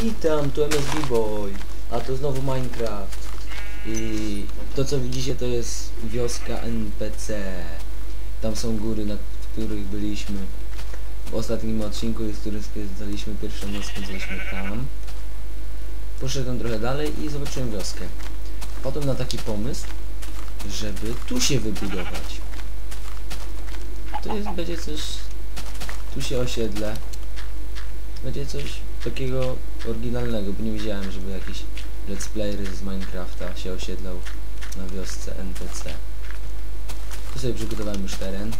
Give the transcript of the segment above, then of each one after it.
Witam, tu MSB Boy, a to znowu Minecraft. I to co widzicie to jest wioska NPC. Tam są góry, na których byliśmy w ostatnim odcinku, z których spędzaliśmy pierwszą noc, spędzaliśmy tam. Poszedłem trochę dalej i zobaczyłem wioskę. Potem na taki pomysł, żeby tu się wybudować. To jest, będzie coś... Tu się osiedle. Będzie coś takiego oryginalnego, bo nie widziałem, żeby jakiś let's player z Minecrafta się osiedlał na wiosce NPC. Tu sobie przygotowałem już teren.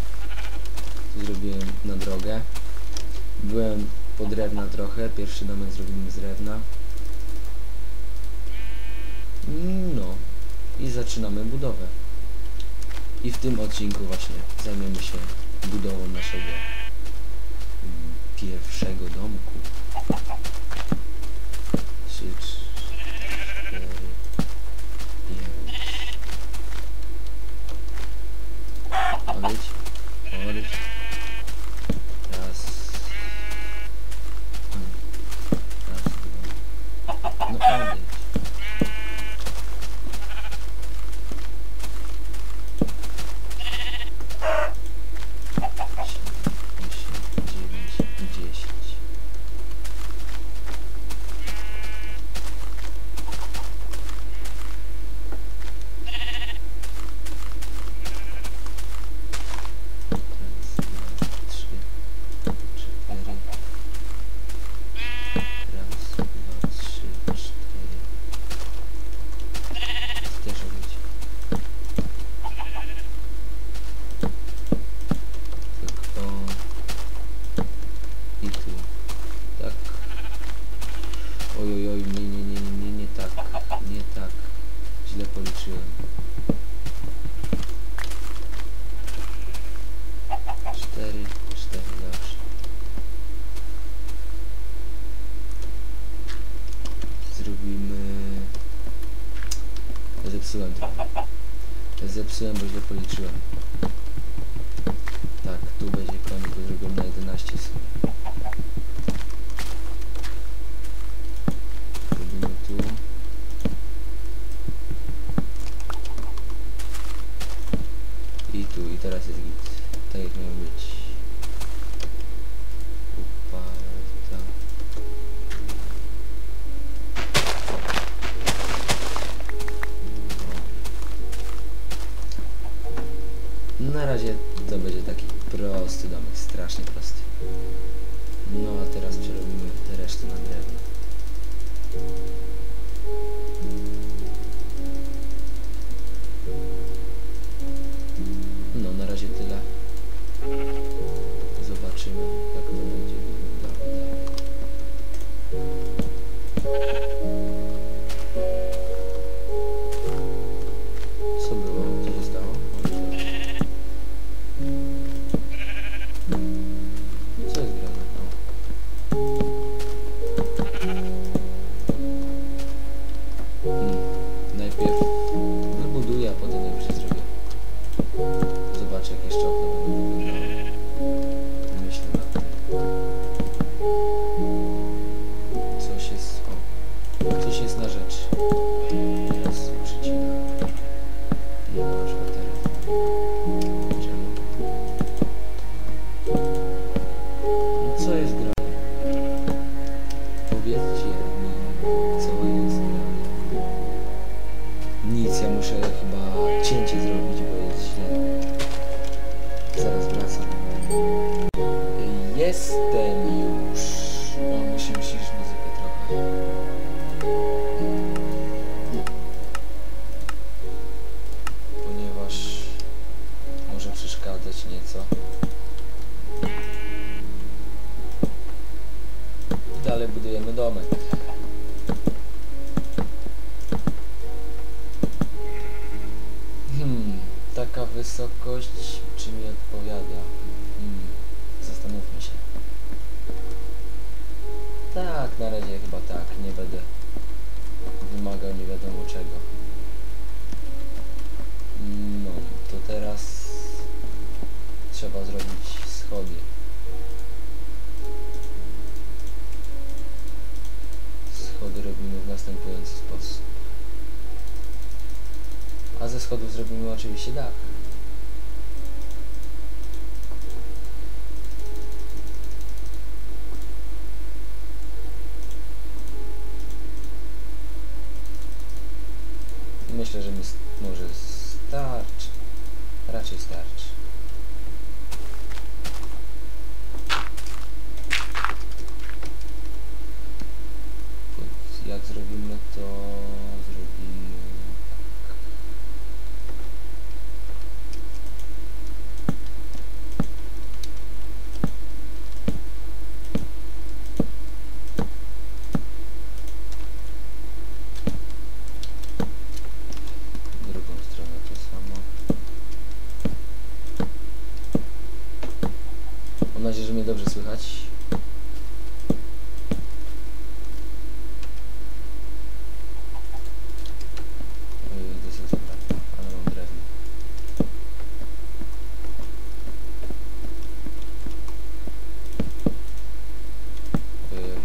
Tu zrobiłem na drogę. Byłem po drewna trochę. Pierwszy domek zrobimy z drewna. No. I zaczynamy budowę. I w tym odcinku właśnie zajmiemy się budową naszego pierwszego domku. Trzy, cztery, pięć. Odejdź, odejdź. Raz. Hmm. Raz, dwa. No odejdź. Siedem, osiem, dziewięć, dziesięć. Raz, dwa, trzy, cztery. Raz, dwa, trzy, cztery. Ty też odejdź. Tak o. I tu. Tak. Oj, oj, oj, nie, nie, nie, nie, nie, nie tak. Nie tak. Źle policzyłem. Cztery, cztery, dobrze. Zrobimy... Zepsułem trochę. Zepsułem, bo trzeba zrobić schody. schody robimy w następujący sposób. A ze schodów zrobimy oczywiście dach. Myślę, że mi może starczy. Raczej starczy. Jak zrobimy to zrobimy tak. Drugą stronę to samo. Mam nadzieję, że mnie dobrze słychać. Ojej, desek zabrakło, ale mam drewno. Ojej.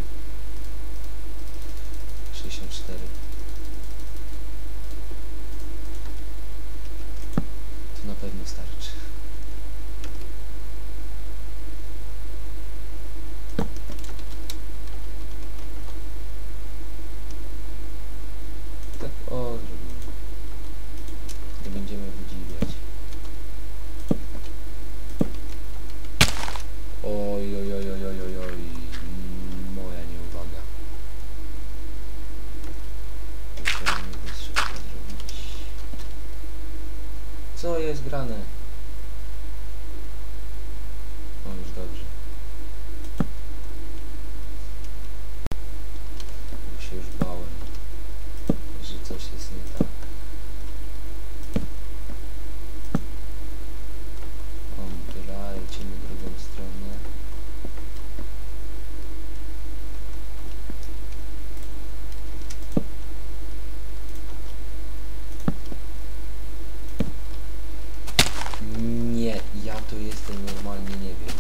64. To na pewno starczy. Tak, o, zrobimy. Nie będziemy wydziwiać. Oj, oj, oj, oj, oj, oj, oj. Mm, Moja nieuwaga. Jeszcze nie trzeba zrobić. Co jest grane? O, już dobrze. Bo się już bałem, że coś jest nie tak. O, dobra, lecimy drugą stronę. Nie, ja to jestem normalnie nie wiem.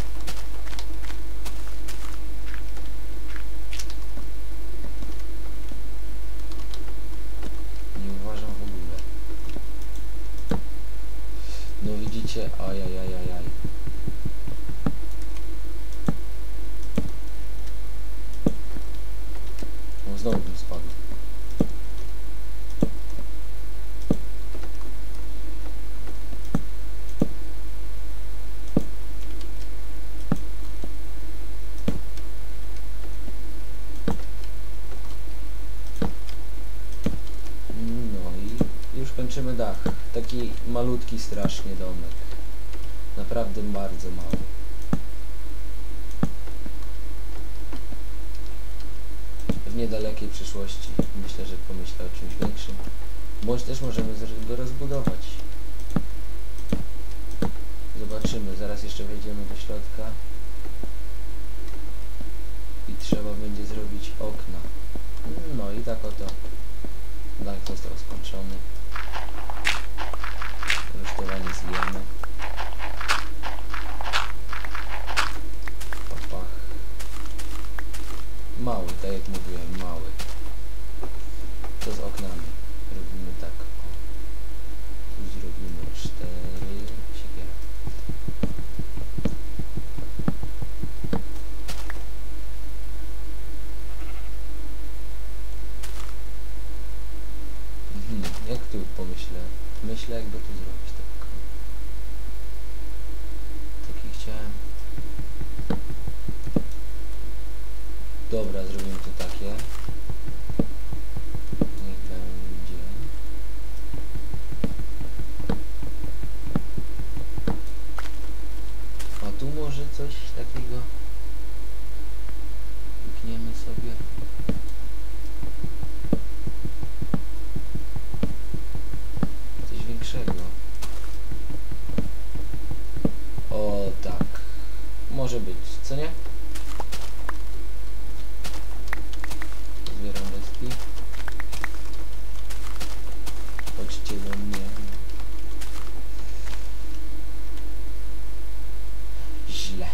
Nie uważam w ogóle. No widzicie, ajajajajaj. O, znowu bym spadł. No i już kończymy dach. Taki malutki strasznie domek. Naprawdę bardzo mały. W niedalekiej przyszłości myślę, że pomyślę o czymś większym. Bądź też możemy go rozbudować. Zobaczymy. Zaraz jeszcze wejdziemy do środka. I trzeba będzie zrobić okna. No i tak oto Dach został skończony. Rusztowanie zjemy. Pach. Mały, tak jak mówiłem, mały. Co z oknami? Robimy tak. Tu zrobimy cztery. Siekiera. Mhm, jak tu pomyślę? Myślę jakby tu zrobić tak. Taki chciałem. Dobra, zrobimy tu takie. przyjdźcie do mnie. Źle.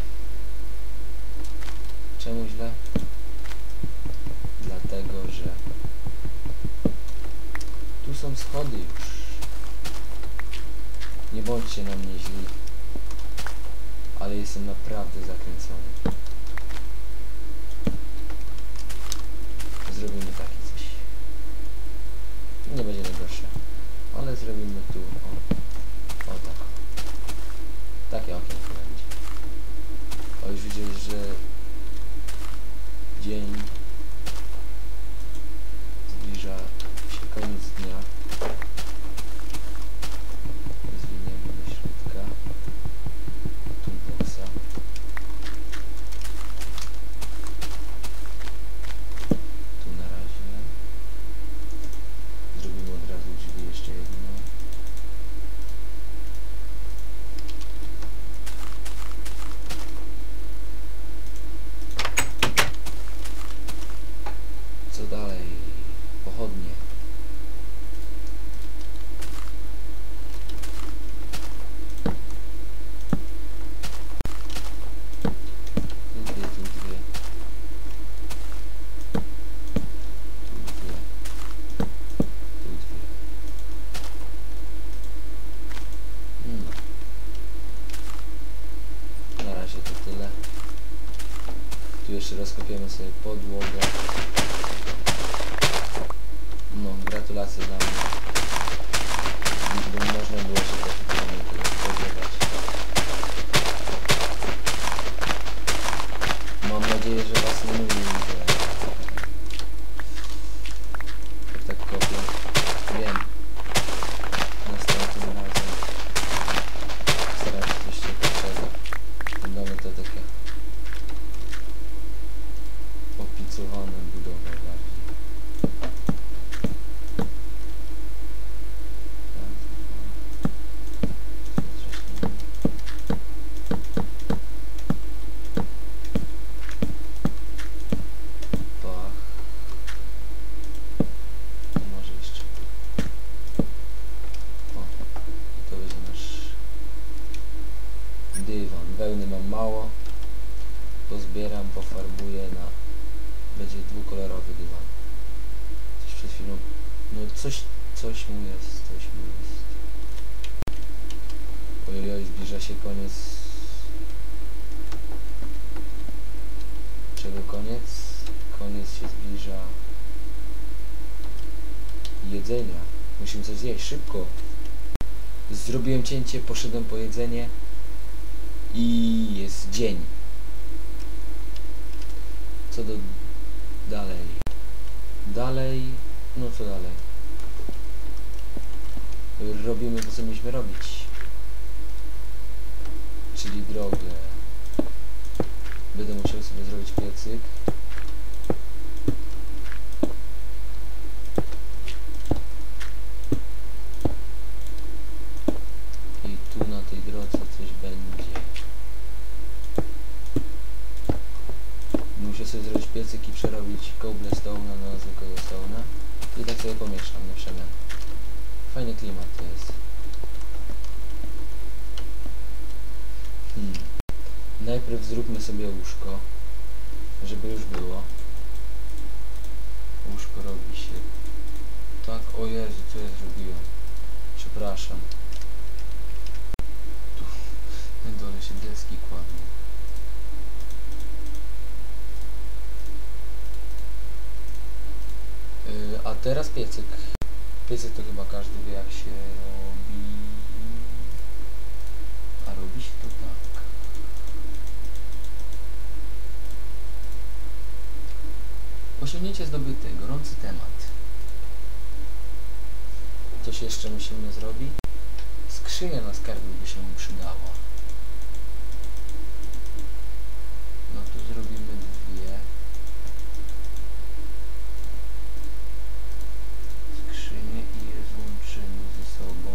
Czemu źle? Dlatego, że tu są schody już. Nie bądźcie na mnie źli, ale jestem naprawdę zakręcony. Że dzień zbliża się koniec dnia. Rozkopiemy sobie podłogę. No, gratulacje dla mało. Pozbieram, pofarbuję na... Będzie dwukolorowy dywan. Coś przed chwilą... No coś, coś mu jest, coś mu jest. Ojoj, zbliża się koniec. Czego koniec? Koniec się zbliża jedzenia. Musimy coś zjeść, szybko. Zrobiłem cięcie, poszedłem po jedzenie dzień. Co do dalej? Dalej, no co dalej? Robimy to, co mieliśmy robić. Czyli drogę. Będę musiał sobie zrobić piecyk. I tu na tej drodze coś będzie. Muszę sobie zrobić piecyk i przerobić cobblestone'a na zwykłego stone'a. I tak sobie pomieszam na przemian. Fajny klimat to jest. Hmm. Najpierw zróbmy sobie łóżko, żeby już było. Łóżko robi się tak, o Jezu, co ja zrobiłem? Przepraszam. Tu na dole się deski kładną. Yy, a teraz piecyk. Piecyk to chyba każdy wie jak się robi. A robi się to tak. Osiągnięcie zdobyte, gorący temat. Coś jeszcze musimy zrobić? Skrzynia na skarby by się przydała. No to zrobimy dwie. Skrzynie i je złączymy ze sobą.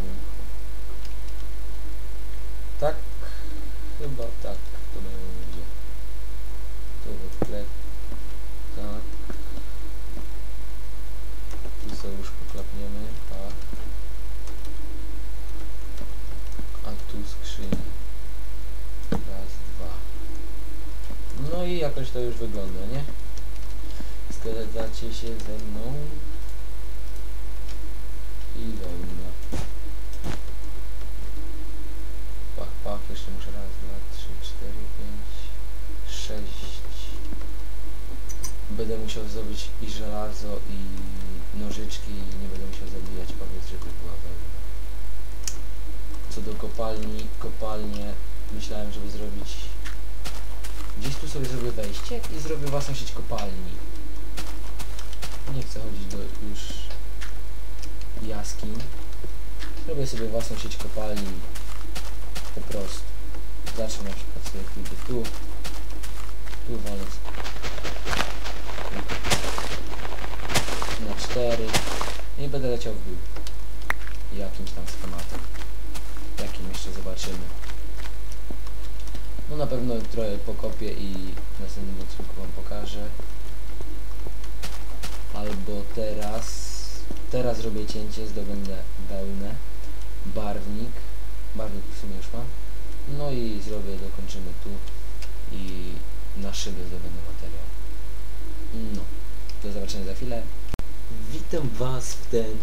Tak? Chyba tak to będzie. To wyklep. Tak. Tu sobie już poklapniemy. Tak. A tu skrzynię. Raz, dwa. No i jakoś to już wygląda, nie? Zgadzacie się ze mną? I wełna. Pach, pach, jeszcze muszę raz, dwa, trzy, cztery, pięć, sześć. Będę musiał zdobyć i żelazo, i nożyczki, nie będę musiał zabijać powiedz, żeby była wełna. Co do kopalni, kopalnię myślałem, żeby zrobić... Gdzieś tu sobie zrobię wejście i zrobię własną sieć kopalni. Nie chcę chodzić do już jaskiń. Zrobię sobie własną sieć kopalni po prostu. Zacznę na przykład sobie pójdę tu, tu wolę na 4 i będę leciał w dół. Jakimś tam schematem. Jakim jeszcze zobaczymy. No na pewno trochę pokopię i w następnym odcinku wam pokażę. Albo teraz... Teraz robię cięcie, zdobędę wełnę, barwnik. Barwnik w sumie już mam. No i zrobię, dokończymy tu i na szybę zdobędę materiał. No, do zobaczenia za chwilę. Witam Was w ten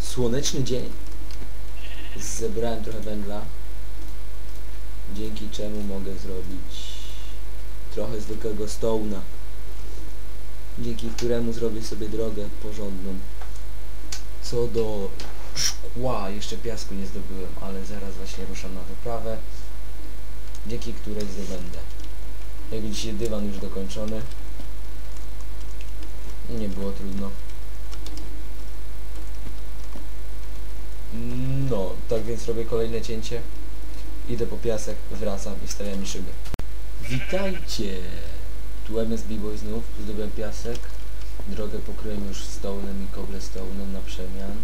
słoneczny dzień. Zebrałem trochę węgla, dzięki czemu mogę zrobić trochę zwykłego stołna, dzięki któremu zrobię sobie drogę porządną. Co do szkła, jeszcze piasku nie zdobyłem, ale zaraz właśnie ruszam na wyprawę, dzięki której zdobędę. Jak widzicie, dywan już dokończony. Nie było trudno. No, tak więc robię kolejne cięcie. Idę po piasek, wracam i stawiam mi szybę. Witajcie! Tu MSB Boy znów, zdobyłem piasek. Drogę pokryłem już stołnem i cobblestone'em na przemian.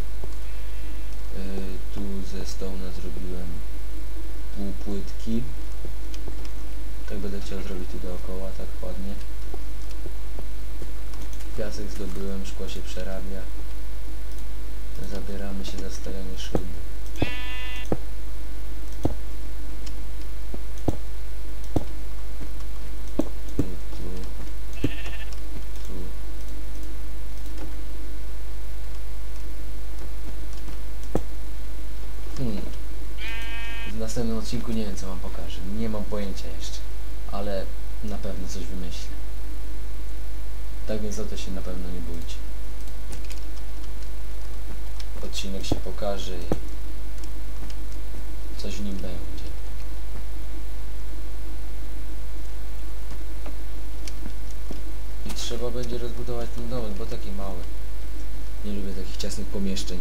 Yy, tu ze stołna zrobiłem pół płytki. Tak będę chciał zrobić tu dookoła, tak ładnie. Piasek zdobyłem, szkło się przerabia. Zabieramy się za stawianie szyby. Tu, tu, tu. Hmm. W następnym odcinku nie wiem co wam pokażę. Nie mam pojęcia jeszcze. Ale na pewno coś wymyślę. Tak więc o to się na pewno nie bójcie. Odcinek się pokaże i coś w nim będzie. I trzeba będzie rozbudować ten domek, bo taki mały. Nie lubię takich ciasnych pomieszczeń.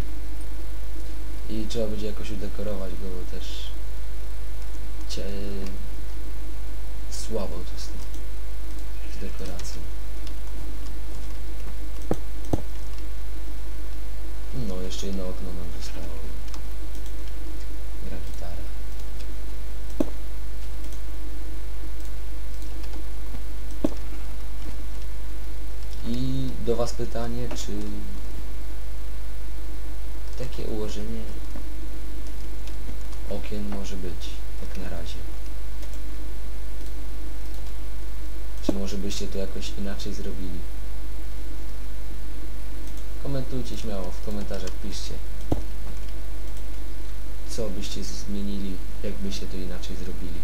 I trzeba będzie jakoś udekorować go, też cie... słabo to tym, z dekoracją. No, jeszcze jedno okno nam zostało. Gra gitara. I do Was pytanie, czy takie ułożenie okien może być, jak na razie. Czy może byście to jakoś inaczej zrobili? Komentujcie śmiało, w komentarzach piszcie. Co byście zmienili, jakbyście to inaczej zrobili.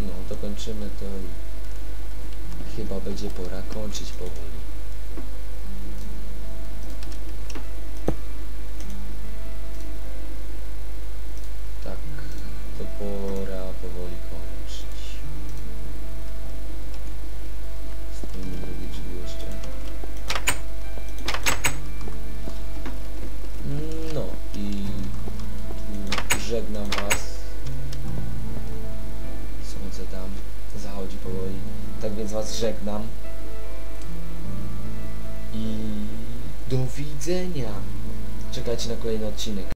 No, dokończymy to i chyba będzie pora kończyć powoli. I do widzenia. Czekajcie na kolejny odcinek.